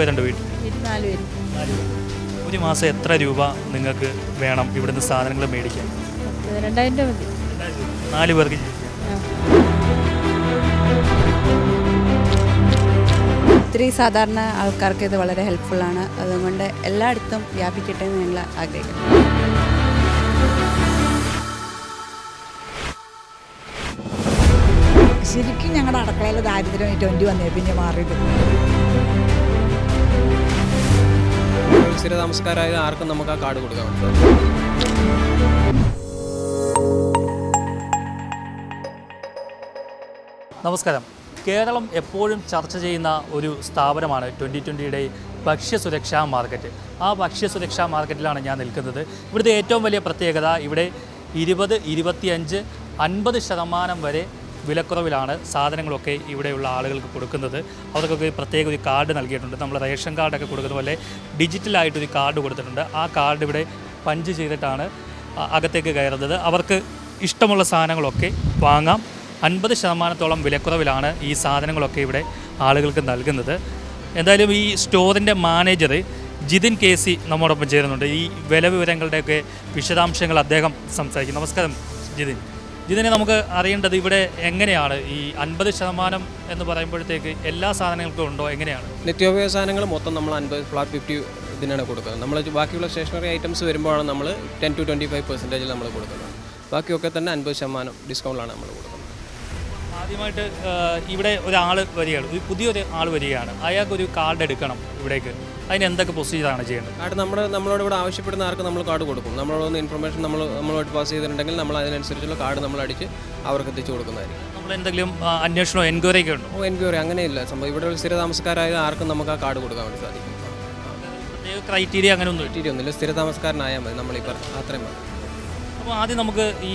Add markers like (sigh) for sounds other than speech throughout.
പേരുണ്ട് വീട്ടിൽ? വീട്ടിൽ നാല് പേര് ഒരു മാസം എത്ര രൂപ നിങ്ങൾക്ക് വേണം ഇവിടുന്ന് സാധനങ്ങൾ മേടിക്കാൻ? പത്ത് രണ്ടായിരം രൂപ മതി നാല് പേർക്ക്. ഒത്തിരി സാധാരണ ആൾക്കാർക്ക് ഇത് വളരെ ഹെൽപ്ഫുള്ളാണ് അതുകൊണ്ട് എല്ലായിടത്തും വ്യാപിക്കട്ടെ എന്ന് ഞങ്ങൾ ആഗ്രഹിക്കുന്നു. ശരിക്കും ഞങ്ങളുടെ അടുക്കളയിലെ ദാരിദ്ര്യം ഈ ട്വന്റി വന്നേ പിന്നെ മാറിയിട്ട് സ്ഥിര താമസക്കാരായ ആർക്കും നമുക്ക് ആ കാർഡ് കൊടുക്കാൻ നമസ്കാരം. കേരളം എപ്പോഴും ചർച്ച ചെയ്യുന്ന ഒരു സ്ഥാപനമാണ് ട്വന്റി ട്വന്റിയുടെ ഭക്ഷ്യസുരക്ഷാ മാർക്കറ്റ്. ആ ഭക്ഷ്യസുരക്ഷാ മാർക്കറ്റിലാണ് ഞാൻ നിൽക്കുന്നത്. ഇവിടുത്തെ ഏറ്റവും വലിയ പ്രത്യേകത ഇവിടെ ഇരുപത് ഇരുപത്തിയഞ്ച് അൻപത് ശതമാനം വരെ വിലക്കുറവിലാണ് സാധനങ്ങളൊക്കെ ഇവിടെയുള്ള ആളുകൾക്ക് കൊടുക്കുന്നത്. അവർക്കൊക്കെ പ്രത്യേക ഒരു കാർഡ് നൽകിയിട്ടുണ്ട്. നമ്മൾ റേഷൻ കാർഡൊക്കെ കൊടുക്കുന്ന പോലെ ഡിജിറ്റലായിട്ടൊരു കാർഡ് കൊടുത്തിട്ടുണ്ട്. ആ കാർഡ് ഇവിടെ പഞ്ച് ചെയ്തിട്ടാണ് അകത്തേക്ക് കയറുന്നത്. അവർക്ക് ഇഷ്ടമുള്ള സാധനങ്ങളൊക്കെ വാങ്ങാം. അൻപത് ശതമാനത്തോളം വിലക്കുറവിലാണ് ഈ സാധനങ്ങളൊക്കെ ഇവിടെ ആളുകൾക്ക് നൽകുന്നത്. എന്തായാലും ഈ സ്റ്റോറിന്റെ മാനേജർ ജിതിൻ കെ സി നമ്മോടൊപ്പം ചേരുന്നുണ്ട്. ഈ വില വിവരങ്ങളുടെയൊക്കെ വിശദാംശങ്ങൾ അദ്ദേഹം സംസാരിക്കും. നമസ്കാരം ജിതിൻ. ജിതിനെ നമുക്ക് അറിയേണ്ടത് ഇവിടെ എങ്ങനെയാണ്? ഈ അൻപത് ശതമാനം എന്ന് പറയുമ്പോഴത്തേക്ക് എല്ലാ സാധനങ്ങൾക്കും ഉണ്ടോ? എങ്ങനെയാണ്? നിത്യോപയോഗ സാധനങ്ങൾ മൊത്തം നമ്മൾ അൻപത് ഫ്ലാറ്റ് ഫിഫ്റ്റി ഇതിനാണ് കൊടുക്കുന്നത്. നമ്മൾ ബാക്കിയുള്ള സ്റ്റേഷനറി ഐറ്റംസ് വരുമ്പോഴാണ് നമ്മൾ ടെൻ ടു ട്വന്റി ഫൈവ് പെർസെന്റേജിൽ നമ്മൾ കൊടുക്കുന്നത്. ബാക്കിയൊക്കെ തന്നെ അൻപത് ശതമാനം ഡിസ്കൗണ്ടിലാണ് നമ്മൾ കൊടുക്കുന്നത്. ആദ്യമായിട്ട് ഇവിടെ ഒരാൾ വരികയാണ് ഒരു പുതിയൊരു ആൾ വരികയാണ്. അയാൾക്ക് ഒരു കാർഡ് എടുക്കണം ഇവിടേക്ക്. അതിന് എന്തൊക്കെ പ്രൊസീജിയറാണ് ചെയ്യേണ്ടത്? കാർഡ് നമ്മൾ നമ്മളോട് ഇവിടെ ആവശ്യപ്പെടുന്ന ആർക്ക് നമ്മൾ കാർഡ് കൊടുക്കും. നമ്മളോട് ഇൻഫർമേഷൻ നമ്മൾ നമ്മളോട് പാസ് ചെയ്തിട്ടുണ്ടെങ്കിൽ നമ്മൾ അതിനനുസരിച്ചുള്ള കാർഡ് നമ്മൾ അടിച്ച് അവർക്ക് എത്തിച്ചു കൊടുക്കുന്നതായിരിക്കും. നമ്മൾ എന്തെങ്കിലും അന്വേഷണമോ എൻക്വയറി ഒക്കെ ഉണ്ടോ? ഓ എൻക്വയറി അങ്ങനെയില്ല. സംഭവം ഇവിടെ ഒരു സ്ഥിരതാമസക്കാരായ ആർക്കും നമുക്ക് ആ കാർഡ് കൊടുക്കാൻ വേണ്ടി സാധിക്കും. പ്രത്യേക ക്രൈറ്റീരിയ അങ്ങനെ ഒന്നും ക്രൈറ്റീരിയ ഒന്നുമില്ല. സ്ഥിരതാമസക്കാരനായാൽ മതി. നമ്മൾ അത്രയും മതി. അപ്പോൾ ആദ്യം നമുക്ക് ഈ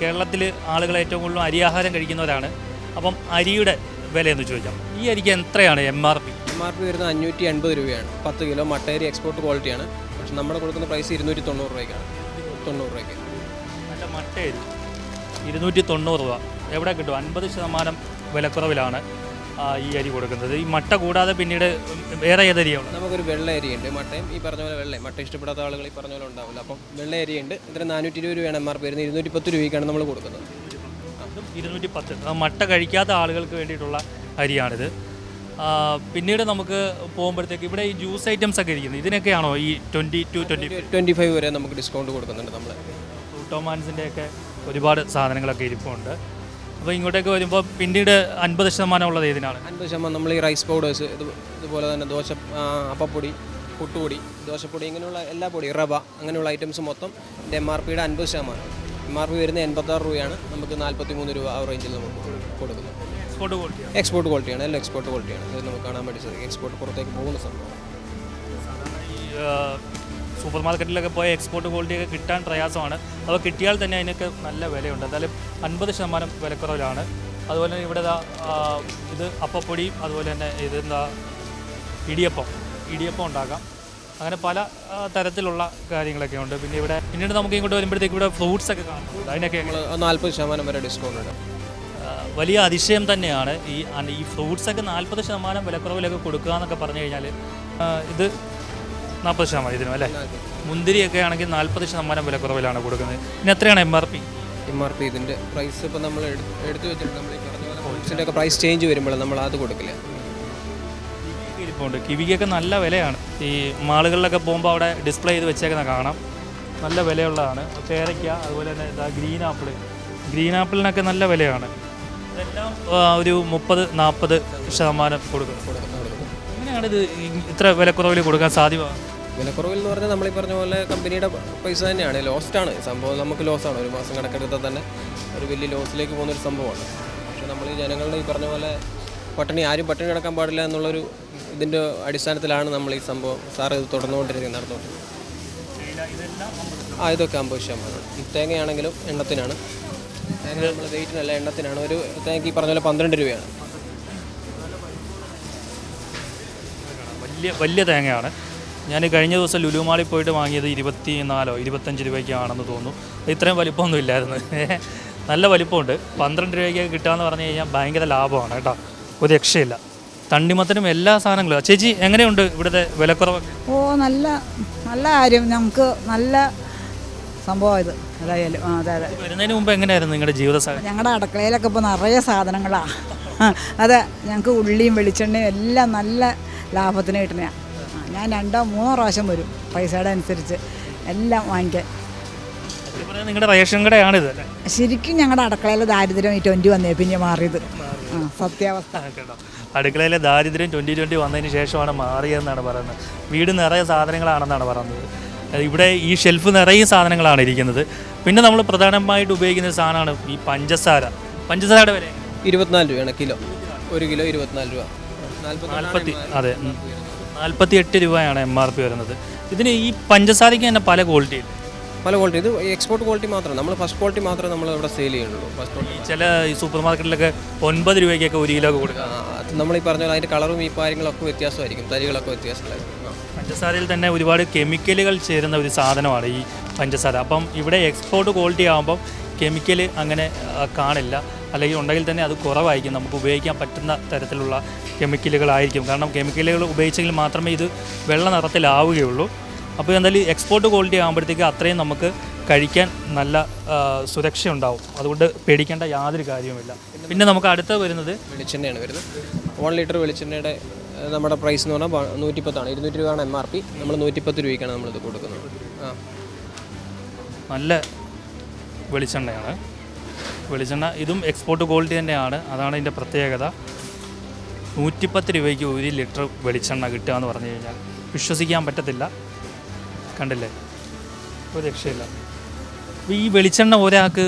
കേരളത്തിൽ ആളുകൾ ഏറ്റവും കൂടുതൽ അരിയാഹാരം കഴിക്കുന്നവരാണ്. അപ്പം അരിയുടെ വില എന്ന് ചോദിക്കാം. ഈ അരിക്ക് എത്രയാണ് M R P M R P വരുന്നത് അഞ്ഞൂറ്റി എൺപത് രൂപയാണ്. പത്ത് കിലോ മട്ടയരി എക്സ്പോർട്ട് ക്വാളിറ്റിയാണ് പക്ഷെ നമ്മുടെ കൊടുക്കുന്ന പ്രൈസ് ഇരുന്നൂറ്റി തൊണ്ണൂറ് രൂപയ്ക്കാണ്. തൊണ്ണൂറ് രൂപയ്ക്ക്. നല്ല മട്ടയരി. ഇരുന്നൂറ്റി തൊണ്ണൂറ് രൂപ. എവിടെ കിട്ടും? അൻപത് ശതമാനം വിലക്കുറവിലാണ്. ഈ അരി കൊടുക്കുന്നത്. ഈ മട്ട കൂടാതെ പിന്നീട് വേറെ ഏതരിയാണ് നമുക്കൊരു വെള്ള അരിയുണ്ട്. മട്ടയും ഈ പറഞ്ഞ പോലെ വെള്ളയും. മട്ട ഇഷ്ടപ്പെടാത്ത ആളുകൾ ഈ പറഞ്ഞ പോലെ ഉണ്ടാവില്ല. അപ്പം വെള്ള അരിയുണ്ട്. ഇത്ര നാനൂറ്റി ഇരുപത് രൂപയാണ് എം ആർ പി വരുന്നത്. ഇരുന്നൂറ്റി പത്ത് രൂപയ്ക്കാണ് നമ്മൾ കൊടുക്കുന്നത്. ഇരുന്നൂറ്റി പത്ത് മട്ട കഴിക്കാത്ത ആളുകൾക്ക് വേണ്ടിയിട്ടുള്ള അരിയാണിത്. പിന്നീട് നമുക്ക് പോകുമ്പോഴത്തേക്ക് ഇവിടെ ഈ ജ്യൂസ് ഐറ്റംസ് ഒക്കെ ഇരിക്കുന്നത് ഇതിനൊക്കെയാണോ ഈ twenty to twenty twenty five വരെ നമുക്ക് ഡിസ്കൗണ്ട് കൊടുക്കുന്നുണ്ട് നമ്മൾ ഫ്രൂട്ടോമാൻസിന്റെ ഒക്കെ ഒരുപാട് സാധനങ്ങളൊക്കെ ഇരിപ്പുണ്ട്. അപ്പോൾ ഇങ്ങോട്ടേക്ക് വരുമ്പോൾ പിന്നീട് അൻപത് ശതമാനം ഉള്ളത് ഏതിനാണ്? അൻപത് ശതമാനം നമ്മൾ ഈ റൈസ് പൗഡേഴ്സ് ഇത് ഇതുപോലെ തന്നെ ദോശ അപ്പപ്പൊടി പുട്ടുപൊടി ദോശപ്പൊടി ഇങ്ങനെയുള്ള എല്ലാ പൊടി റവ അങ്ങനെയുള്ള ഐറ്റംസ് മൊത്തം എം ആർ പിയുടെ അൻപത് ശതമാനം. എം ആർ പി വരുന്ന എൺപത്താറ് രൂപയാണ്. നമുക്ക് നാൽപ്പത്തി മൂന്ന് രൂപ ആ റേഞ്ചിൽ നമുക്ക് കൊടുക്കുന്നത് എക്സ്പോർട്ട് ക്വാളിറ്റിയാണ് എക്സ്പോർട്ട് ക്വാളിറ്റിയാണ് എല്ലാം എക്സ്പോർട്ട് ക്വാളിറ്റിയാണ് ഇത് നമുക്ക് കാണാൻ വേണ്ടി സാധിക്കും. എക്സ്പോർട്ട് പുറത്തേക്ക് പോകുന്ന സംഭവം. സൂപ്പർ മാർക്കറ്റിലൊക്കെ പോയ എക്സ്പോർട്ട് ക്വാളിറ്റി ഒക്കെ കിട്ടാൻ പ്രയാസമാണ്. അപ്പോൾ കിട്ടിയാൽ തന്നെ അതിനൊക്കെ നല്ല വിലയുണ്ട്. എന്തായാലും അൻപത് ശതമാനം വിലക്കുറവിലാണ്. അതുപോലെ തന്നെ ഇവിടെ ഇത് അപ്പപ്പൊടി അതുപോലെ തന്നെ ഇതെന്താ ഇടിയപ്പം ഇടിയപ്പം ഉണ്ടാക്കാം. അങ്ങനെ പല തരത്തിലുള്ള കാര്യങ്ങളൊക്കെ ഉണ്ട്. പിന്നെ ഇവിടെ പിന്നീട് നമുക്ക് ഇങ്ങോട്ട് വരുമ്പോഴത്തേക്ക് ഇവിടെ ഫ്രൂട്ട്സ് ഒക്കെ കാണുന്നുണ്ട് അതിനൊക്കെ നാൽപ്പത് ശതമാനം വരെ ഡിസ്കൗണ്ട് ഉണ്ട് വലിയ അതിശയം തന്നെയാണ് ഈ ഈ ഫ്രൂട്ട്സൊക്കെ നാൽപ്പത് ശതമാനം വിലക്കുറവിലൊക്കെ കൊടുക്കുക എന്നൊക്കെ പറഞ്ഞു കഴിഞ്ഞാൽ ഇത് നാൽപ്പത് ശതമാനം ഇതിനും അല്ലേ മുന്തിരിയൊക്കെ ആണെങ്കിൽ നാൽപ്പത് ശതമാനം വിലക്കുറവിലാണ് കൊടുക്കുന്നത് ഇനി എത്രയാണ് M R P M R P ഇതിന്റെ പ്രൈസ് ഇപ്പോൾ നമ്മൾ എടു- എടുത്തു വെച്ചിട്ട് നമ്മൾ ഈ പറഞ്ഞ പോലെ ഫ്രൂട്ട്സിന്റെ ഒക്കെ പ്രൈസ് ചേഞ്ച് വരുമ്പോൾ നമ്മൾ അത് കൊടുക്കില്ല ഇരിപ്പുണ്ട് കിവിക്കൊക്കെ നല്ല വിലയാണ് ഈ മാളുകളിലൊക്കെ പോകുമ്പോൾ അവിടെ ഡിസ്പ്ലേ ചെയ്ത് വെച്ചേക്കുന്ന കാണാം നല്ല വിലയുള്ളതാണ് പേരയ്ക്ക അതുപോലെ തന്നെ ഇതാ ഗ്രീൻ ആപ്പിൾ ഗ്രീൻ ആപ്പിളിനൊക്കെ നല്ല വിലയാണ് ഇതെല്ലാം ഒരു മുപ്പത് നാൽപ്പത് ശതമാനം കൊടുക്കും എങ്ങനെയാണ് ഇത് ഇത്ര വിലക്കുറവിൽ കൊടുക്കാൻ സാധ്യമാണ് വിലക്കുറവിൽ എന്ന് പറഞ്ഞാൽ നമ്മളീ പറഞ്ഞ പോലെ കമ്പനിയുടെ പൈസ തന്നെയാണ്. ലോസ്റ്റാണ് സംഭവം നമുക്ക് ലോസാണ് ഒരു മാസം കണക്കെടുത്താൽ തന്നെ ഒരു വലിയ ലോസിലേക്ക് പോകുന്നൊരു സംഭവമാണ്. പക്ഷേ നമ്മൾ ഈ ജനങ്ങളുടെ ഈ പറഞ്ഞ പോലെ പട്ടിണി ആരും പട്ടിണി കിടക്കാൻ പാടില്ല എന്നുള്ളൊരു ഇതിന്റെ അടിസ്ഥാനത്തിലാണ് നമ്മൾ ഈ സംഭവം സാർ ഇത് തുടർന്നുകൊണ്ടിരിക്കുന്നത് നടന്നുകൊണ്ടിരിക്കുന്നത്. ആ ഇതൊക്കെ അമ്പത് ശതമാനം. തേങ്ങയാണെങ്കിലും എണ്ണത്തിനാണ്. തേങ്ങ നമ്മൾ വെയിറ്റിനല്ല എണ്ണത്തിനാണ്. ഒരു തേങ്ങ ഈ പറഞ്ഞ പോലെ പന്ത്രണ്ട് രൂപയാണ്. വലിയ വലിയ തേങ്ങയാണ്. ഞാൻ കഴിഞ്ഞ ദിവസം ലുലുമാളിൽ പോയിട്ട് വാങ്ങിയത് ഇരുപത്തി നാലോ ഇരുപത്തഞ്ച് രൂപയ്ക്കാണെന്ന് തോന്നുന്നു. ഇത്രയും വലിപ്പമൊന്നും ഇല്ലായിരുന്നു. (laughs) നല്ല വലിപ്പമുണ്ട്. പന്ത്രണ്ട് രൂപയ്ക്ക് കിട്ടുകയെന്ന് പറഞ്ഞു കഴിഞ്ഞാൽ ഭയങ്കര ലാഭമാണ് കേട്ടോ. ഒരു രക്ഷയില്ല. തണ്ണിമത്തനും എല്ലാ സാധനങ്ങളും. ചേച്ചി എങ്ങനെയുണ്ട് ഇവിടുത്തെ വിലക്കുറവൊക്കെ? ഓ നല്ല നല്ല കാര്യം. ഞങ്ങൾക്ക് നല്ല സംഭവം ഇത്. അതായാലും ആ അതെ അതെ. വരുന്നതിന് മുമ്പ് എങ്ങനെയായിരുന്നു നിങ്ങളുടെ ജീവിത സാഹചര്യം ഞങ്ങളുടെ അടുക്കളയിലൊക്കെ ഇപ്പോൾ നിറയെ സാധനങ്ങളാണ് (laughs) അതെ ഞങ്ങൾക്ക് ഉള്ളിയും വെളിച്ചെണ്ണയും എല്ലാം നല്ല ലാഭത്തിന് കിട്ടണ ഞാൻ രണ്ടോ മൂന്നോ പ്രാവശ്യം വരും പൈസയുടെ അനുസരിച്ച് എല്ലാം വാങ്ങിക്കാൻ. നിങ്ങളുടെ റേഷൻ കടയാണിത് അല്ലേ? ശരിക്കും ഞങ്ങളുടെ അടുക്കളയിലെ ദാരിദ്ര്യം ഈ ട്വന്റി വന്നേ പിന്നെ മാറിയത്. ആ സത്യാവസ്ഥ. അടുക്കളയിലെ ദാരിദ്ര്യം ട്വന്റി ട്വന്റി വന്നതിന് ശേഷമാണ് മാറിയതെന്നാണ് പറയുന്നത്. വീട് നിറയെ സാധനങ്ങളാണെന്നാണ് പറയുന്നത്. ഇവിടെ ഈ ഷെൽഫ് നിറയെ സാധനങ്ങളാണ് ഇരിക്കുന്നത്. പിന്നെ നമ്മൾ പ്രധാനമായിട്ട് ഉപയോഗിക്കുന്ന സാധനമാണ് ഈ പഞ്ചസാര. പഞ്ചസാരയുടെ വരെ? ഇരുപത്തിനാല് രൂപയാണ് കിലോ. ഒരു കിലോ ഇരുപത്തിനാല് രൂപ. നാൽപ്പത്തി അതെ. നാൽപ്പത്തി എട്ട് രൂപയാണ് എം ആർ പി വരുന്നത്. ഇതിന് ഈ പഞ്ചസാരയ്ക്ക് തന്നെ പല ക്വാളിറ്റി പല ക്വാളിറ്റി ഇത് എക്സ്പോർട്ട് ക്വാളിറ്റി മാത്രം. നമ്മൾ ഫസ്റ്റ് ക്വാളിറ്റി മാത്രമേ നമ്മൾ ഇവിടെ സെയിൽ ചെയ്യുള്ളൂ ഫസ്റ്റ് ക്വാളിറ്റി ചില ഈ സൂപ്പർ മാർക്കറ്റിലൊക്കെ ഒൻപത് രൂപയ്ക്കൊക്കെ ഒരു കിലോ കൊടുക്കുക അത് നമ്മൾ ഈ പറഞ്ഞ പോലെ അതിന്റെ കളറും ഈ കാര്യങ്ങളൊക്കെ വ്യത്യാസമായിരിക്കും. തരികളൊക്കെ വ്യത്യാസമായിരിക്കും. പഞ്ചസാരയിൽ തന്നെ ഒരുപാട് കെമിക്കലുകൾ ചേരുന്ന ഒരു സാധനമാണ് ഈ പഞ്ചസാര. അപ്പം ഇവിടെ എക്സ്പോർട്ട് ക്വാളിറ്റി ആകുമ്പം കെമിക്കൽ അങ്ങനെ കാണില്ല. അല്ലെങ്കിൽ ഉണ്ടെങ്കിൽ തന്നെ അത് കുറവായിരിക്കും. നമുക്ക് ഉപയോഗിക്കാൻ പറ്റുന്ന തരത്തിലുള്ള കെമിക്കലുകളായിരിക്കും. കാരണം കെമിക്കലുകൾ ഉപയോഗിച്ചെങ്കിൽ മാത്രമേ ഇത് വെള്ള നിറത്തിലാവുകയുള്ളൂ. അപ്പോൾ എന്തായാലും എക്സ്പോർട്ട് ക്വാളിറ്റി ആകുമ്പോഴത്തേക്ക് അത്രയും നമുക്ക് കഴിക്കാൻ നല്ല സുരക്ഷ ഉണ്ടാവും അതുകൊണ്ട് പേടിക്കേണ്ട യാതൊരു കാര്യവുമില്ല. പിന്നെ നമുക്ക് അടുത്ത വരുന്നത് വെളിച്ചെണ്ണയാണ് വരുന്നത്. വൺ ലിറ്റർ വെളിച്ചെണ്ണയുടെ നമ്മുടെ പ്രൈസ് എന്ന് പറഞ്ഞാൽ നൂറ്റിപ്പത്താണ്. ഇരുന്നൂറ്റി രൂപയാണ് എം ആർ പി നമ്മൾ നൂറ്റിപ്പത്ത് രൂപയ്ക്കാണ് നമ്മളിത് കൊടുക്കുന്നത്. ആ. നല്ല വെളിച്ചെണ്ണയാണ്. വെളിച്ചെണ്ണ. ഇതും എക്സ്പോർട്ട് ക്വാളിറ്റി തന്നെയാണ്. അതാണ് ഇതിന്റെ പ്രത്യേകത. നൂറ്റിപ്പത്ത് രൂപയ്ക്ക് ഒരു ലിറ്റർ വെളിച്ചെണ്ണ കിട്ടുക എന്ന് പറഞ്ഞു കഴിഞ്ഞാൽ വിശ്വസിക്കാൻ പറ്റത്തില്ല. കണ്ടില്ലേ? ഒരു രക്ഷയില്ല. ഈ വെളിച്ചെണ്ണ ഒരാൾക്ക്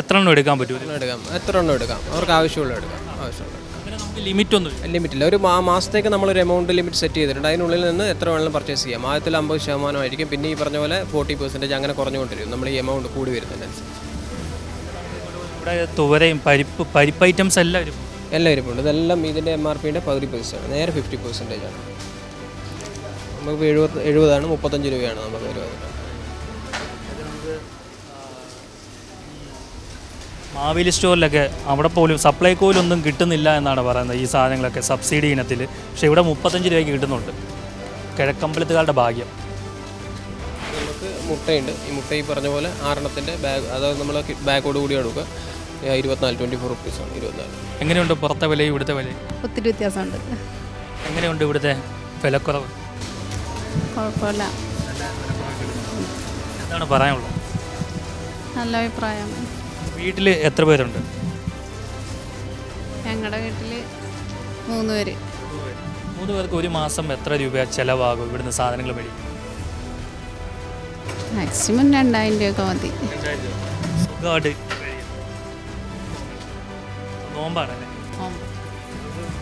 എത്ര എണ്ണം എടുക്കാൻ പറ്റും? എടുക്കാം? എത്ര എണ്ണം എടുക്കാം? അവർക്ക് ആവശ്യമുള്ള എടുക്കാം. ആവശ്യമുള്ള ലിമിറ്റ് ഒന്നും ലിമിറ്റില്ല ഒരു മാസത്തേക്ക് നമ്മളൊരു എമൗണ്ട് ലിമിറ്റ് സെറ്റ് ചെയ്തിട്ടുണ്ട്. അതിനുള്ളിൽ നിന്ന് എത്ര വേണമെങ്കിലും പർച്ചേസ് ചെയ്യാം. ആദ്യത്തിൽ അമ്പത് ശതമാനമായിരിക്കും പിന്നെ ഈ പറഞ്ഞ പോലെ ഫോർട്ടി പെർസെന്റേജ് അങ്ങനെ കുറഞ്ഞുകൊണ്ടിരിക്കും. നമ്മൾ ഈ എമൗണ്ട് കൂടി വരുന്നതിനനുസരിച്ച്. ഇവിടെ തുവരയും പരിപ്പ് പരിപ്പ് ഐറ്റംസ് എല്ലാം വരും എല്ലാം ഇരിപ്പുണ്ട്. ഇതെല്ലാം ഇതിന്റെ എം ആർ പിന്റെ പകുതി പൈസയാണ് നേരെ ഫിഫ്റ്റി പെർസെന്റേജ് ആണ്. നമുക്ക് എഴുപത് എഴുപതാണ്. മുപ്പത്തഞ്ച് രൂപയാണ് നമുക്ക് വരുന്നത് മാവേലി സ്റ്റോറിലൊക്കെ അവിടെ പോലും സപ്ലൈകോയിലൊന്നും കിട്ടുന്നില്ല എന്നാണ് പറയുന്നത് ഈ സാധനങ്ങളൊക്കെ സബ്സിഡി ഇനത്തിൽ. പക്ഷേ ഇവിടെ മുപ്പത്തഞ്ച് രൂപയ്ക്ക് കിട്ടുന്നുണ്ട്. കിഴക്കമ്പലത്തുകാരുടെ ഭാഗ്യം. നമുക്ക് മുട്ടയുണ്ട്. ഈ മുട്ട ഈ പറഞ്ഞ പോലെ ആറെണ്ണത്തിന്റെ ബാഗ് അതായത് നമ്മൾ ബാഗോട് കൂടി എടുക്കുക ഇരുപത്തിനാല് ട്വന്റി ഫോർ റുപ്പീസാണ് ഇരുപത്തിനാല്. എങ്ങനെയുണ്ട് പുറത്തെ വിലയും ഇവിടുത്തെ വിലയും? ഒത്തിരി വ്യത്യാസമുണ്ട്. എങ്ങനെയുണ്ട് ഇവിടുത്തെ വിലക്കുറവ്? കുഴപ്പമില്ല. എന്താണ് പറയാനുള്ളത്? നല്ല അഭിപ്രായം. വീട്ടിൽ എത്ര പേരുണ്ട്? ഞങ്ങളുടെ വീട്ടിൽ മൂന്ന് പേര്. മൂന്ന് പേർക്ക് ഒരു മാസം എത്ര രൂപ ചിലവാകും ഇവിടുന്ന് സാധനങ്ങൾ മേടിക്കും മാക്സിമം രണ്ടായിരം രൂപയൊക്കെ മതി. സുഖമായിട്ട്. നോമ്പാണല്ലേ ഓം.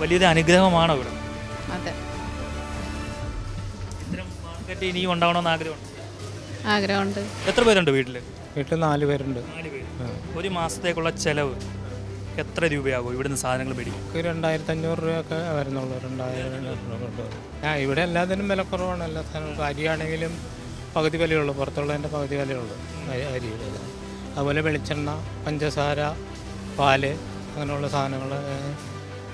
വലിയൊരു അനുഗ്രഹമാണോ ഇവിടെ? അതെ. ഇത്തരം മാർക്കറ്റ് ഇനിയും ഉണ്ടാവണമെന്ന് ആഗ്രഹമുണ്ട്. ആഗ്രഹമുണ്ട്. എത്ര പേരുണ്ട് വീട്ടിൽ വീട്ടിൽ നാല് പേരുണ്ട്. നാല് പേര്. ഒരു മാസത്തേക്കുള്ള ചെലവ് എത്ര രൂപയാകും ഇവിടുന്ന് സാധനങ്ങൾ മേടിക്കും നമുക്ക് രണ്ടായിരത്തി അഞ്ഞൂറ് രൂപയൊക്കെ വരുന്നുള്ളൂ രണ്ടായിരം രൂപ. ആ ഇവിടെ എല്ലാത്തിനും വില കുറവാണ്. എല്ലാ സാധനങ്ങൾക്കും അരിയാണെങ്കിലും പകുതി വിലയുള്ളൂ. പുറത്തുള്ളതിന്റെ പകുതി വിലയുള്ളൂ. അരി അരിയുടെ അതുപോലെ വെളിച്ചെണ്ണ പഞ്ചസാര പാൽ അങ്ങനെയുള്ള സാധനങ്ങൾ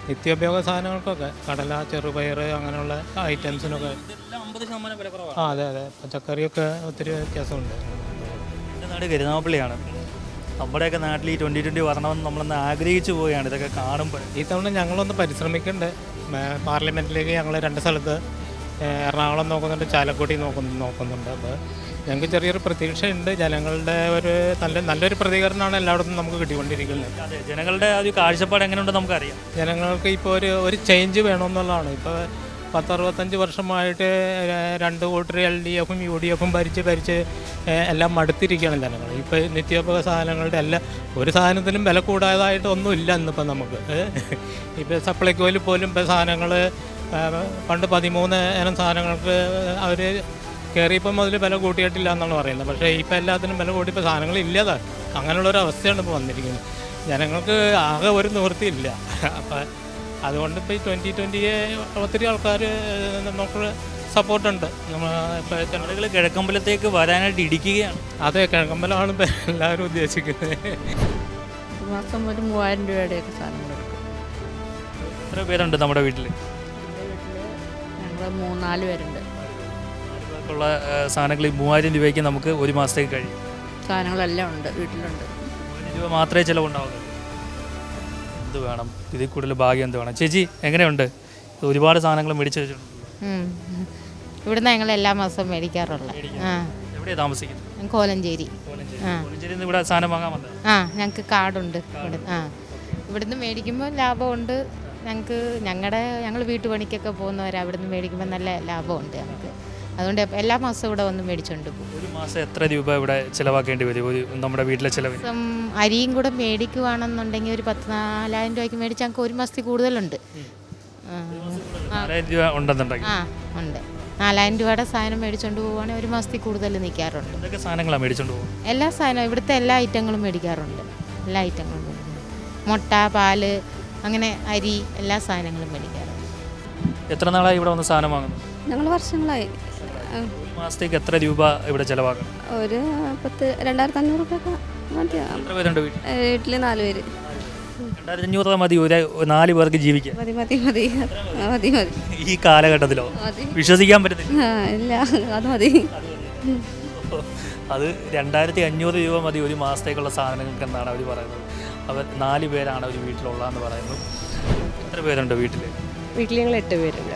നിത്യോപയോഗ സാധനങ്ങൾക്കൊക്കെ കടല ചെറുപയർ അങ്ങനെയുള്ള ഐറ്റംസിനൊക്കെ ആ അതെ അതെ. പച്ചക്കറിയൊക്കെ ഒത്തിരി വ്യത്യാസമുണ്ട്. എന്റെ നാട് കരുനാഗപ്പള്ളിയാണ്. നമ്മുടെയൊക്കെ നാട്ടിൽ ഈ ട്വന്റി ട്വന്റി വരണമെന്ന് നമ്മളൊന്ന് ആഗ്രഹിച്ചു പോവുകയാണ്. ഇതൊക്കെ കാണുമ്പോൾ. ഈ തവണ ഞങ്ങളൊന്ന് പരിശ്രമിക്കുന്നുണ്ട് മേ- പാർലമെന്റിലേക്ക് ഞങ്ങൾ രണ്ട് സ്ഥലത്ത് എറണാകുളം നോക്കുന്നുണ്ട് ചാലക്കുടി നോക്കുന്നു നോക്കുന്നുണ്ട്. അപ്പോൾ ഞങ്ങൾക്ക് ചെറിയൊരു പ്രതീക്ഷയുണ്ട്. ജനങ്ങളുടെ ഒരു നല്ല നല്ലൊരു പ്രതികരണമാണ് എല്ലായിടത്തും നമുക്ക് കിട്ടിക്കൊണ്ടിരിക്കുന്നത്. അതെ ജനങ്ങളുടെ ആ ഒരു കാഴ്ചപ്പാട് എങ്ങനെയുണ്ടെന്ന് നമുക്കറിയാം. ജനങ്ങൾക്ക് ഇപ്പോൾ ഒരു ഒരു ചേഞ്ച് വേണമെന്നുള്ളതാണ്. ഇപ്പോൾ പത്തറുപത്തഞ്ച് വർഷമായിട്ട് രണ്ട് കൂട്ടർ എൽ ഡി എഫും യു ഡി എഫും ഭരിച്ച് ഭരിച്ച് എല്ലാം മടുത്തിരിക്കുകയാണ് ജനങ്ങൾ. ഇപ്പോൾ നിത്യോപയോഗ സാധനങ്ങളുടെ എല്ലാം ഒരു സാധനത്തിനും വില കൂടാതായിട്ട് ഒന്നുമില്ല ഇന്നിപ്പോൾ നമുക്ക്. ഇപ്പോൾ സപ്ലൈക്കോയിൽ പോലും ഇപ്പോൾ സാധനങ്ങൾ പണ്ട് പതിമൂന്ന് ഇനം സാധനങ്ങൾക്ക് അവർ കയറിയപ്പോൾ മുതൽ വില കൂട്ടിയിട്ടില്ല എന്നാണ് പറയുന്നത്. പക്ഷേ ഇപ്പോൾ എല്ലാത്തിനും വില കൂട്ടിയപ്പോൾ സാധനങ്ങൾ ഇല്ലാതാണ് അങ്ങനെയുള്ളൊരു അവസ്ഥയാണ് ഇപ്പോൾ വന്നിരിക്കുന്നത്. ജനങ്ങൾക്ക് ആകെ ഒരു നിവൃത്തിയില്ല. അപ്പം അതുകൊണ്ട് ഇപ്പോൾ ഈ ട്വന്റി ട്വന്റിയെ ഒത്തിരി ആൾക്കാർ നമുക്ക് സപ്പോർട്ടുണ്ട്. നമ്മൾ ഇപ്പോൾ ആളുകൾ കിഴക്കമ്പലത്തേക്ക് വരാനായിട്ട് ഇടിക്കുകയാണ്. അതെ കിഴക്കമ്പലമാണ് ഇപ്പോൾ എല്ലാവരും ഉദ്ദേശിക്കുന്നത്. മാസം ഒരു മൂവായിരം രൂപയുടെയൊക്കെ സാധനങ്ങൾ എടുക്കും. എത്ര പേരുണ്ട് നമ്മുടെ വീട്ടിൽ ഞങ്ങൾ മൂന്നാൽ പേരുണ്ട്. ഉള്ള സാധനങ്ങൾ ഈ മൂവായിരം രൂപയ്ക്ക് നമുക്ക് ഒരു മാസത്തേക്ക് കഴിയും. സാധനങ്ങളെല്ലാം ഉണ്ട് വീട്ടിലുണ്ട്. മൂവായിരം രൂപ മാത്രമേ ചിലവുണ്ടാവുള്ളൂ. എന്ത് വേണം? ഇതിൽ കൂടുതൽ ഭാഗ്യം എന്ത് വേണം? ചേച്ചി എങ്ങനെയുണ്ട്? ഒരുപാട് സാധനങ്ങൾ മേടിച്ചു വെച്ചിട്ടുണ്ട്. ഇവിടുന്ന് ഞങ്ങൾ എല്ലാ മാസവും മേടിക്കാറുള്ള ആ. എവിടെയാണ് താമസിക്കുന്നത്? കോലഞ്ചേരി. ആ. നിന്ന് ഇവിടെ സാധനം വാങ്ങാൻ വന്നത്? ആ ഞങ്ങൾക്ക് കാർഡുണ്ട് ഇവിടെ ആ. ഇവിടുന്ന് മേടിക്കുമ്പോൾ ലാഭമുണ്ട്. ഞങ്ങൾക്ക് ഞങ്ങളുടെ ഞങ്ങൾ വീട്ടുപണിക്കൊക്കെ പോകുന്നവരാണ് അവിടുന്ന് മേടിക്കുമ്പോൾ നല്ല ലാഭമുണ്ട് ഞങ്ങൾക്ക് അതുകൊണ്ട് എല്ലാ മാസവും ഇവിടെ വന്ന് മേടിച്ചുകൊണ്ട് പോകും. ഒരു മാസം എത്ര രൂപ ഇവിടെ ചിലവാക്കേണ്ടി വരും? ഒരു നമ്മുടെ വീട്ടിലെ ചിലവ് അരിയും കൂടെ മേടിക്കുവാണെന്നുണ്ടെങ്കിൽ ഒരു പത്ത് നാലായിരം രൂപയ്ക്ക് മേടിച്ച് ഞങ്ങൾക്ക് ഒരു മാസത്തിൽ കൂടുതലുണ്ട്. നാലായിരം രൂപ ഉണ്ടെന്നുണ്ടെങ്കിൽ? ആ ഉണ്ട്. നാലായിരം രൂപയുടെ സാധനം മേടിച്ചുകൊണ്ട് പോവുകയാണെങ്കിൽ ഒരു മാസത്തിൽ കൂടുതൽ നിൽക്കാറുണ്ട്. എന്തൊക്കെ സാധനങ്ങളാണ് മേടിച്ചുകൊണ്ട് പോകും എല്ലാ സാധനവും ഇവിടുത്തെ എല്ലാ ഐറ്റങ്ങളും മേടിക്കാറുണ്ട്. എല്ലാ ഐറ്റങ്ങളും മുട്ട പാൽ അങ്ങനെ അരി എല്ലാ സാധനങ്ങളും മേടിക്കാറുണ്ട്. എത്ര നാളായി ഇവിടെ വന്ന് സാധനം വാങ്ങുന്നു ഞങ്ങൾ വർഷങ്ങളായി. ഒരു മാസത്തേക്ക് എത്ര രൂപ ഇവിടെ ചിലവാക്കണം? ഒരു പത്ത് രണ്ടായിരത്തി അഞ്ഞൂറ് രൂപയൊക്കെ മതിയാ എത്ര പേരുണ്ട് വീട്ടിൽ? വീട്ടിൽ നാല് പേര്. രണ്ടായിരത്തി അഞ്ഞൂറ് രൂപ മതി ഒരു നാല് പേർക്ക് ജീവിക്കാൻ മതി മതി മതി. മതി മതി. ഈ കാലഘട്ടത്തിലോ? മതി. വിശ്വസിക്കാൻ പറ്റത്തില്ല. ആ ഇല്ല അത് മതി. അത് രണ്ടായിരത്തി അഞ്ഞൂറ് രൂപ മതി ഒരു മാസത്തേക്കുള്ള സാധനങ്ങൾക്ക് എന്നാണ് അവർ പറയുന്നത്. അവർ നാല് പേരാണ് ഒരു വീട്ടിലുള്ളതെന്ന് പറയുന്നത്. എത്ര പേരുണ്ട് വീട്ടിൽ വീട്ടിൽ ഞങ്ങൾ എട്ട് പേരുണ്ട്.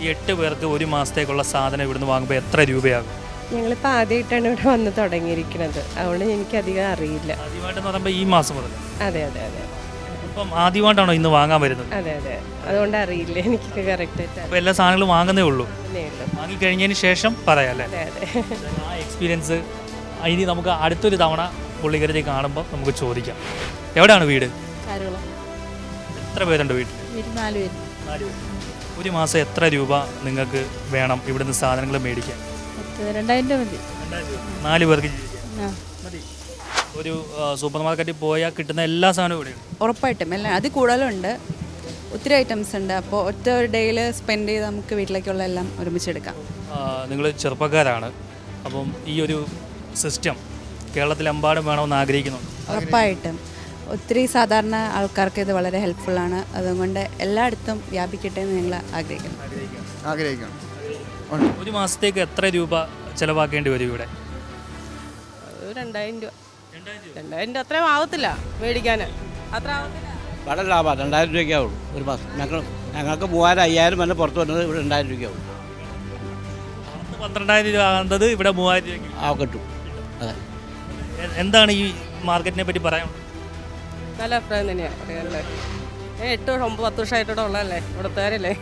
ഈ എട്ട് പേർക്ക് ഒരു മാസത്തേക്കുള്ള സാധനം ഇവിടുന്ന് വാങ്ങുമ്പോൾ എത്ര രൂപയാകും? ഞങ്ങളിപ്പോൾ ആദ്യമായിട്ടാണ് ഇവിടെ വന്ന് തുടങ്ങിയിരിക്കുന്നത്. അതുകൊണ്ട് എനിക്കധികം അറിയില്ല. ആദ്യമായിട്ടെന്ന് പറയുമ്പോൾ ഈ മാസം മുതൽ? അതെ അതെ അതെ. അപ്പം ആദ്യമായിട്ടാണോ ഇന്ന് വാങ്ങാൻ വരുന്നത്? അതെ അതെ. അതുകൊണ്ട് അറിയില്ല. എനിക്ക് കറക്റ്റായിട്ട് അപ്പോൾ എല്ലാ സാധനങ്ങളും വാങ്ങുന്നേ ഉള്ളൂ. വാങ്ങിക്കഴിഞ്ഞതിന് ശേഷം പറയാം അല്ലേ? അതെ അതെ. ആ എക്സ്പീരിയൻസ് ഇനി നമുക്ക് അടുത്തൊരു തവണ പുള്ളിക്കരത്തെ കാണുമ്പോൾ നമുക്ക് ചോദിക്കാം. എവിടെയാണ് വീട്? എത്ര പേരുണ്ട് വീട്ടിൽ വീട്ടിൽ നാല് പേര്. നാല് പേര്. ഒരു മാസം എത്ര രൂപ നിങ്ങൾക്ക് വേണം ഇവിടുന്ന് സാധനങ്ങൾ മേടിക്കാൻ? പത്ത് രണ്ടായിരം രൂപ മതി. നാല് പേർക്ക് ആ. മതി. ഒരു സൂപ്പർ മാർക്കറ്റിൽ പോയാൽ കിട്ടുന്ന എല്ലാ സാധനവും ഇവിടെയുണ്ട്. ഉറപ്പായിട്ടും. എല്ലാം അതിൽ കൂടുതലുണ്ട് ഒത്തിരി ഐറ്റംസ് ഉണ്ട്. അപ്പോൾ ഒറ്റ ഒരു ഡേയിൽ സ്പെൻഡ് ചെയ്ത് നമുക്ക് വീട്ടിലേക്കുള്ള എല്ലാം ഒരുമിച്ചെടുക്കാം നിങ്ങൾ ചെറുപ്പക്കാരാണ്. അപ്പം ഈ ഒരു സിസ്റ്റം കേരളത്തിലെമ്പാടും വേണമെന്ന് ആഗ്രഹിക്കുന്നുണ്ട്. ഉറപ്പായിട്ടും. ഒത്തിരി സാധാരണ ആൾക്കാർക്ക് ഇത് വളരെ ഹെൽപ്ഫുള്ളാണ് അതുകൊണ്ട് എല്ലായിടത്തും വ്യാപിക്കട്ടെ എന്ന് ഞങ്ങൾ ആഗ്രഹിക്കുന്നു. ആഗ്രഹിക്കണം ഒരു മാസത്തേക്ക് എത്ര രൂപ ചിലവാക്കേണ്ടി വരും ഇവിടെ? രണ്ടായിരം രൂപ. രണ്ടായിരം രൂപ അത്രയും ആവത്തില്ല മേടിക്കാൻ. അത്ര ആവത്തില്ല. വളരെ ലാഭമാണ് രണ്ടായിരം രൂപയ്ക്കാവുള്ളൂ ഒരു മാസം. ഞങ്ങൾ ഞങ്ങൾക്ക് മൂവായിരം അയ്യായിരം വരെ പുറത്ത് വരുന്നത് ഇവിടെ രണ്ടായിരം രൂപയ്ക്കാവും പന്ത്രണ്ടായിരം രൂപ ആകുന്നത് ഇവിടെ മൂവായിരം രൂപ ആ കിട്ടും. അതെ. എന്താണ് ഈ മാർക്കറ്റിനെ പറ്റി പറയാൻ നല്ല അഭിപ്രായം തന്നെയാണ് പറയാനുള്ളത്. ഞാൻ എട്ട് വർഷം ഒമ്പത് പത്ത് വർഷമായിട്ട് ഇവിടെ ഉള്ളതല്ലേ? ഇവിടുത്തേരല്ലേ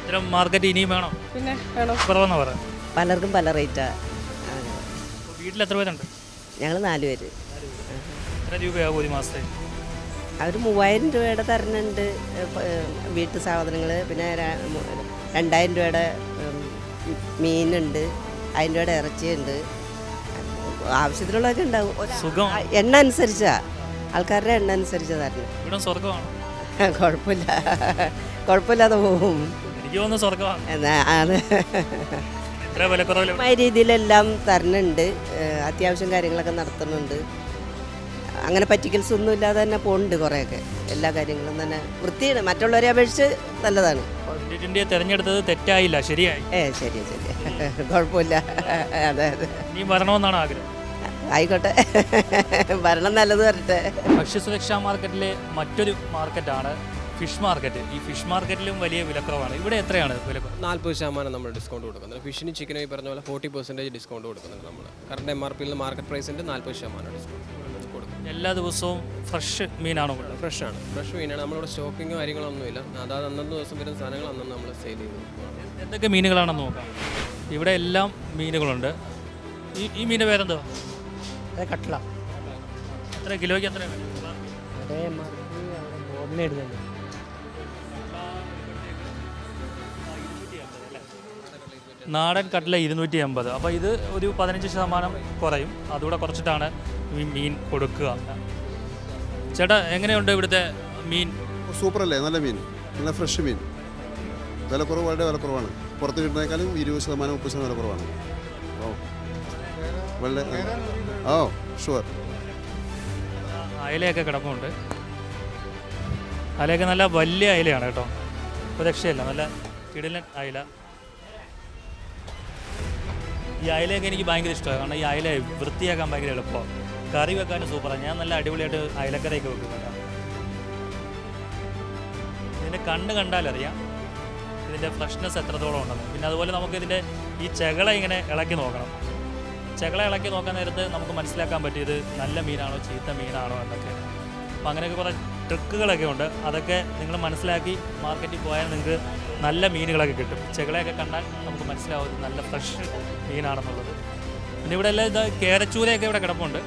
ഇത്തരം മാർക്കറ്റ് ഇനിയും വേണം? പിന്നെ വേണം? കുറവെന്ന് പറയാം പലർക്കും പല റേറ്റാണ് വീട്ടിൽ എത്ര പേരുണ്ട്? ഞങ്ങൾ നാല് പേര്. എത്ര രൂപയാകും ഒരു മാസത്തെ? അവർ മൂവായിരം രൂപയുടെ തരുന്നുണ്ട്. വീട്ടു സാധനങ്ങൾ പിന്നെ രണ്ടായിരം രൂപയുടെ മീനുണ്ട്. അതിന്റെ രൂപയുടെ ഇറച്ചിയുണ്ട്. ആവശ്യത്തിലുള്ളതൊക്കെ ഉണ്ടാവും. എണ്ണ അനുസരിച്ചാ. ആൾക്കാരുടെ എണ്ണ അനുസരിച്ച് തരണം ഇവിടെ സ്വർഗമാണ് കുഴപ്പമില്ല. കുഴപ്പമില്ലാതെ പോകും. എനിക്ക് തോന്നുന്നു സ്വർഗമാണ് എന്നാ മായ രീതിയിലെല്ലാം തരണുണ്ട്. അത്യാവശ്യം കാര്യങ്ങളൊക്കെ നടത്തുന്നുണ്ട്. അങ്ങനെ പറ്റിക്കൽസ് ഒന്നും ഇല്ലാതെ തന്നെ പോകുന്നുണ്ട് കുറേയൊക്കെ. എല്ലാ കാര്യങ്ങളും തന്നെ വൃത്തിയാണ്. മറ്റുള്ളവരെ അപേക്ഷിച്ച് നല്ലതാണ്. തെരഞ്ഞെടുത്തത് തെറ്റായില്ല ശരിയായി. ഏ ശരി ശരി. കുഴപ്പമില്ല. അതെ അതെ. ഇനിയും വരണമെന്നാണ് ആഗ്രഹം. ആയിക്കോട്ടെ. ഭരണം നല്ലത് വരട്ടെ ഭക്ഷ്യസുരക്ഷാ മാർക്കറ്റിലെ മറ്റൊരു മാർക്കറ്റാണ് ഫിഷ് മാർക്കറ്റ്. ഈ ഫിഷ് മാർക്കറ്റിലും വലിയ വിലക്കുറവാണ്. ഇവിടെ എത്രയാണ് വിലക്കുറവ് നാൽപ്പത് ശതമാനം നമ്മൾ ഡിസ്കൗണ്ട് കൊടുക്കുന്നത് ഫിഷിന് ചിക്കനും ഈ പറഞ്ഞ പോലെ ഫോർട്ടി പെർസെന്റേജ് ഡിസ്കൗണ്ട് കൊടുക്കുന്നുണ്ട് നമ്മൾ. കറണ്ട് എം ആർ പിയിൽ മാർക്കറ്റ് പ്രൈസിന്റെ നാൽപ്പത് ശതമാനം ഡിസ്കൗണ്ട് കൊടുക്കും എല്ലാ ദിവസവും ഫ്രഷ് മീനാണോ ഉള്ളത്? ഫ്രഷ് ആണ്. ഫ്രഷ് മീനാണ്. നമ്മളിവിടെ സ്റ്റോക്കിങ്ങോ കാര്യങ്ങളൊന്നുമില്ല. അതായത് അന്നന്ന് ദിവസം വരുന്ന സാധനങ്ങൾ അന്നന്ന് നമ്മൾ സെയിൽ ചെയ്ത് എന്തൊക്കെ മീനുകളാണെന്ന് നോക്കാം. ഇവിടെ എല്ലാം മീനുകളുണ്ട്. ഈ ഈ മീന്റെ പേരെന്തോ കട്ടല. എത്ര കിലോയ്ക്ക് എത്ര നാടൻ കട്ടില ഇരുന്നൂറ്റി അമ്പത് അപ്പോൾ ഇത് ഒരു പതിനഞ്ച് ശതമാനം കുറയും. അതുകൂടെ കുറച്ചിട്ടാണ് ഈ മീൻ കൊടുക്കുക. ചേട്ടാ എങ്ങനെയുണ്ട് ഇവിടുത്തെ മീൻ? സൂപ്പർ അല്ലേ നല്ല മീൻ. നല്ല ഫ്രഷ് മീൻ. വില വിലക്കുറവ് വളരെ വിലക്കുറവാണ് പുറത്ത് കിട്ടുന്നതിനേക്കാളും ഇരുപത് ശതമാനം മുപ്പത് ശതമാനം വിലക്കുറവാണ് ഓ വളരെ ഓ ഷുവർ അയലയൊക്കെ കിടപ്പുണ്ട്. അയലയൊക്കെ നല്ല വലിയ അയലയാണ് കേട്ടോ. ഇപ്പോൾ രക്ഷയില്ല നല്ല കിടിലൻ അയല. ഈ അയലയൊക്കെ എനിക്ക് ഭയങ്കര ഇഷ്ടമാണ്. കാരണം ഈ അയല വൃത്തിയാക്കാൻ ഭയങ്കര എളുപ്പമാണ്. കറി വെക്കാനും സൂപ്പറാണ് ഞാൻ നല്ല അടിപൊളിയായിട്ട് അയലക്കറിയൊക്കെ വെക്കും കേട്ടോ. ഇതിന്റെ കണ്ണ് കണ്ടാലറിയാം ഇതിന്റെ ഫ്രഷ്നെസ് എത്രത്തോളം ഉണ്ടെന്ന്. പിന്നെ അതുപോലെ നമുക്ക് ഇതിന്റെ ഈ ചെകള ഇങ്ങനെ ഇളക്കി നോക്കണം. ചെകള ഇളക്കി നോക്കാൻ നേരത്ത് നമുക്ക് മനസ്സിലാക്കാൻ പറ്റിയത് നല്ല മീനാണോ ചീത്ത മീനാണോ എന്നൊക്കെ. അപ്പം അങ്ങനെയൊക്കെ കുറേ ട്രിക്കുകളൊക്കെ ഉണ്ട്. അതൊക്കെ നിങ്ങൾ മനസ്സിലാക്കി മാർക്കറ്റിൽ പോയാൽ നിങ്ങൾക്ക് നല്ല മീനുകളൊക്കെ കിട്ടും. ചെകളെയൊക്കെ കണ്ടാൽ നമുക്ക് മനസ്സിലാവും നല്ല ഫ്രഷ് മീനാണെന്നുള്ളത്. പിന്നെ ഇവിടെ എല്ലാം ഇത് കേരച്ചൂരയൊക്കെ ഇവിടെ കിടപ്പുണ്ട്.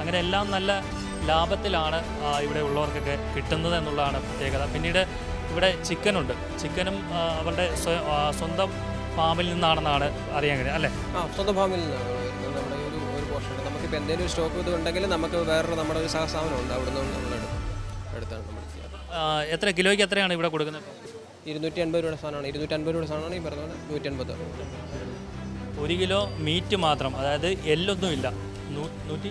അങ്ങനെ എല്ലാം നല്ല ലാഭത്തിലാണ് ഇവിടെ ഉള്ളവർക്കൊക്കെ കിട്ടുന്നത് എന്നുള്ളതാണ് പ്രത്യേകത. പിന്നീട് ഇവിടെ ചിക്കനുണ്ട്. ചിക്കനും അവരുടെ സ്വ- സ്വന്തം ഫാമിൽ നിന്നാണെന്നാണ് അറിയാൻ കഴിയും അല്ലേ? ആ സ്വന്തം ഫാമിൽ നിന്നാണ്. വരുന്നത് നമ്മുടെ ഒരു ഒരു പോർഷൻ നമുക്കിപ്പോൾ എന്തെങ്കിലും ഒരു സ്റ്റോക്ക് ഇത് ഉണ്ടെങ്കിൽ നമുക്ക് വേറൊരു നമ്മുടെ ഒരു സഹസ്ഥാപനം ഉണ്ട്. അവിടെ നിന്ന് നമ്മൾ എടുക്കും എടുത്താണ് നമ്മൾ എത്ര കിലോയ്ക്ക് എത്രയാണ് ഇവിടെ കൊടുക്കുന്നത്? ഇരുന്നൂറ്റി അൻപത് രൂപയുടെ സാധനമാണ്. ഇരുന്നൂറ്റി അൻപത് രൂപയുടെ സാധനമാണ് ഈ പറഞ്ഞ നൂറ്റി അൻപത് ഒരു കിലോ മീറ്റ് മാത്രം അതായത് എല്ലൊന്നും ഇല്ല. നൂ- നൂറ്റി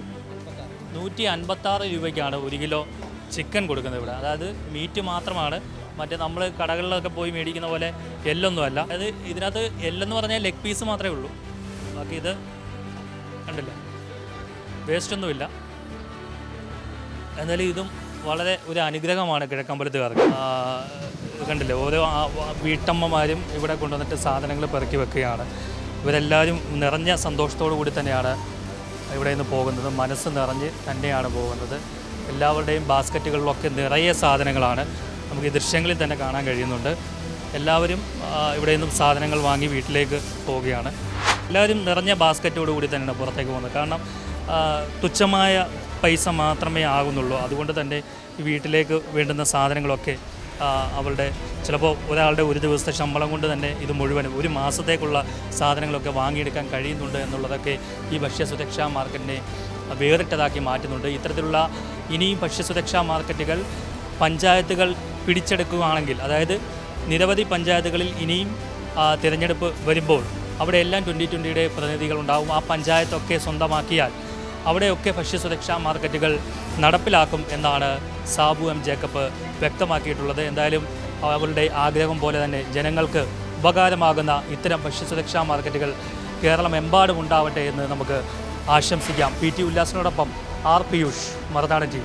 നൂറ്റി അൻപത്താറ് രൂപയ്ക്കാണ് ഒരു കിലോ ചിക്കൻ കൊടുക്കുന്നത് ഇവിടെ. അതായത് മീറ്റ് മാത്രമാണ് മറ്റേ നമ്മൾ കടകളിലൊക്കെ പോയി മേടിക്കുന്ന പോലെ എല്ലൊന്നുമല്ല അതായത് ഇതിനകത്ത് എല്ലെന്ന് പറഞ്ഞാൽ ലെഗ് പീസ് മാത്രമേ ഉള്ളൂ. ബാക്കി ഇത് കണ്ടില്ല? വേസ്റ്റൊന്നുമില്ല എന്നാലും ഇതും വളരെ ഒരു അനുഗ്രഹമാണ് കിഴക്കമ്പലത്തുകാർക്ക്. കണ്ടില്ലേ? ഓരോ വീട്ടമ്മമാരും ഇവിടെ കൊണ്ടുവന്നിട്ട് സാധനങ്ങൾ പെറുക്കി വെക്കുകയാണ്. ഇവരെല്ലാവരും നിറഞ്ഞ സന്തോഷത്തോടു കൂടി തന്നെയാണ് ഇവിടെ നിന്ന് പോകുന്നത്. മനസ്സ് നിറഞ്ഞ് തന്നെയാണ് പോകുന്നത്. എല്ലാവരുടെയും ബാസ്ക്കറ്റുകളിലൊക്കെ നിറയെ സാധനങ്ങളാണ്. നമുക്ക് ഈ ദൃശ്യങ്ങളിൽ തന്നെ കാണാൻ കഴിയുന്നുണ്ട്. എല്ലാവരും ഇവിടെ നിന്നും സാധനങ്ങൾ വാങ്ങി വീട്ടിലേക്ക് പോവുകയാണ്. എല്ലാവരും നിറഞ്ഞ ബാസ്ക്കറ്റോട് കൂടി തന്നെയാണ് പുറത്തേക്ക് പോകുന്നത്. കാരണം തുച്ഛമായ പൈസ മാത്രമേ ആകുന്നുള്ളൂ. അതുകൊണ്ട് തന്നെ വീട്ടിലേക്ക് വേണ്ടുന്ന സാധനങ്ങളൊക്കെ അവളുടെ ചിലപ്പോൾ ഒരാളുടെ ഒരു ദിവസത്തെ ശമ്പളം കൊണ്ട് തന്നെ ഇത് മുഴുവനും ഒരു മാസത്തേക്കുള്ള സാധനങ്ങളൊക്കെ വാങ്ങിയെടുക്കാൻ കഴിയുന്നുണ്ട് എന്നുള്ളതൊക്കെ ഈ ഭക്ഷ്യസുരക്ഷാ മാർക്കറ്റിനെ വേറിട്ടതാക്കി മാറ്റുന്നുണ്ട്. ഇത്തരത്തിലുള്ള ഇനിയും ഭക്ഷ്യസുരക്ഷാ മാർക്കറ്റുകൾ പഞ്ചായത്തുകൾ പിടിച്ചെടുക്കുകയാണെങ്കിൽ അതായത് നിരവധി പഞ്ചായത്തുകളിൽ ഇനിയും തിരഞ്ഞെടുപ്പ് വരുമ്പോൾ അവിടെയെല്ലാം ട്വന്റി ട്വന്റിയുടെ പ്രതിനിധികളുണ്ടാവും. ആ പഞ്ചായത്തൊക്കെ സ്വന്തമാക്കിയാൽ അവിടെയൊക്കെ ഭക്ഷ്യസുരക്ഷാ മാർക്കറ്റുകൾ നടപ്പിലാക്കും എന്നാണ് സാബു എം ജേക്കബ് വ്യക്തമാക്കിയിട്ടുള്ളത്. എന്തായാലും അവരുടെ ആഗ്രഹം പോലെ തന്നെ ജനങ്ങൾക്ക് ഉപകാരമാകുന്ന ഇത്തരം ഭക്ഷ്യസുരക്ഷാ മാർക്കറ്റുകൾ കേരളമെമ്പാടും ഉണ്ടാവട്ടെ എന്ന് നമുക്ക് ആശംസിക്കാം. പി ടി ഉല്ലാസിനോടൊപ്പം ആർ പിയൂഷ് മറുനാടൻ ടി